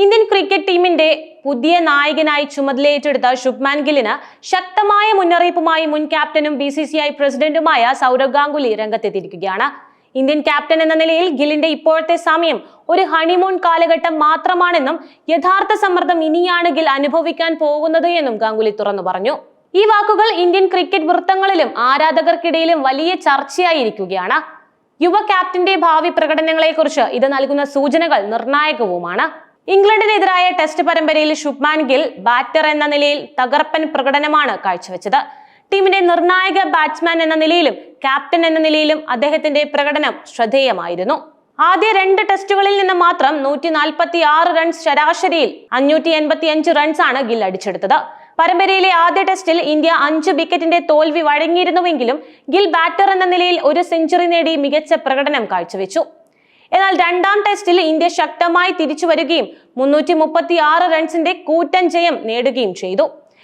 Indian cricket ടീമിന്റെ പുതിയ നായകനായി ചുമതലയേറ്റെടുത്ത ശുഭ്മാൻ ഗില്ലിന് ശക്തമായ മുന്നറിയിപ്പുമായി മുൻ ക്യാപ്റ്റനും ബി സി സി ഐ പ്രസിഡന്റുമായ സൗരവ് ഗാംഗുലി രംഗത്തെത്തിയിരിക്കുകയാണ്. ഇന്ത്യൻ ക്യാപ്റ്റൻ എന്ന നിലയിൽ ഗില്ലിന്റെ ഇപ്പോഴത്തെ സമയം ഒരു ഹണിമൂൺ കാലഘട്ടം മാത്രമാണെന്നും യഥാർത്ഥ സമ്മർദ്ദം ഇനിയാണ് ഗിൽ അനുഭവിക്കാൻ പോകുന്നത് എന്നും ഗാംഗുലി തുറന്നു പറഞ്ഞു. ഈ വാക്കുകൾ ഇന്ത്യൻ ക്രിക്കറ്റ് വൃത്തങ്ങളിലും ആരാധകർക്കിടയിലും വലിയ ചർച്ചയായിരിക്കുകയാണ്. യുവ ക്യാപ്റ്റന്റെ ഭാവി പ്രകടനങ്ങളെക്കുറിച്ച് ഇത് നൽകുന്ന സൂചനകൾ നിർണായകവുമാണ്. ഇംഗ്ലണ്ടിനെതിരായ ടെസ്റ്റ് പരമ്പരയിൽ ശുഭ്മാൻ ഗിൽ ബാറ്റർ എന്ന നിലയിൽ തകർപ്പൻ പ്രകടനമാണ് കാഴ്ചവെച്ചത്. ടീമിന്റെ നിർണായക ബാറ്റ്സ്മാൻ എന്ന നിലയിലും ക്യാപ്റ്റൻ എന്ന നിലയിലും അദ്ദേഹത്തിന്റെ പ്രകടനം ശ്രദ്ധേയമായിരുന്നു. ആദ്യ രണ്ട് ടെസ്റ്റുകളിൽ നിന്ന് മാത്രം നൂറ്റി നാൽപ്പത്തി ആറ് റൺസ് ശരാശരിയിൽ അഞ്ഞൂറ്റി എൺപത്തി അഞ്ച് റൺസാണ് ഗിൽ അടിച്ചെടുത്തത്. പരമ്പരയിലെ ആദ്യ ടെസ്റ്റിൽ ഇന്ത്യ അഞ്ച് വിക്കറ്റിന്റെ തോൽവി വഴങ്ങിയിരുന്നുവെങ്കിലും ഗിൽ ബാറ്റർ എന്ന നിലയിൽ ഒരു സെഞ്ചുറി നേടി മികച്ച പ്രകടനം കാഴ്ചവെച്ചു. എന്നാൽ രണ്ടാം ടെസ്റ്റിൽ ഇന്ത്യ ശക്തമായി തിരിച്ചു വരികയും മുന്നൂറ്റി മുപ്പത്തി ആറ് റൺസിന്റെ കൂറ്റൻ ജയം നേടുകയും ചെയ്തു.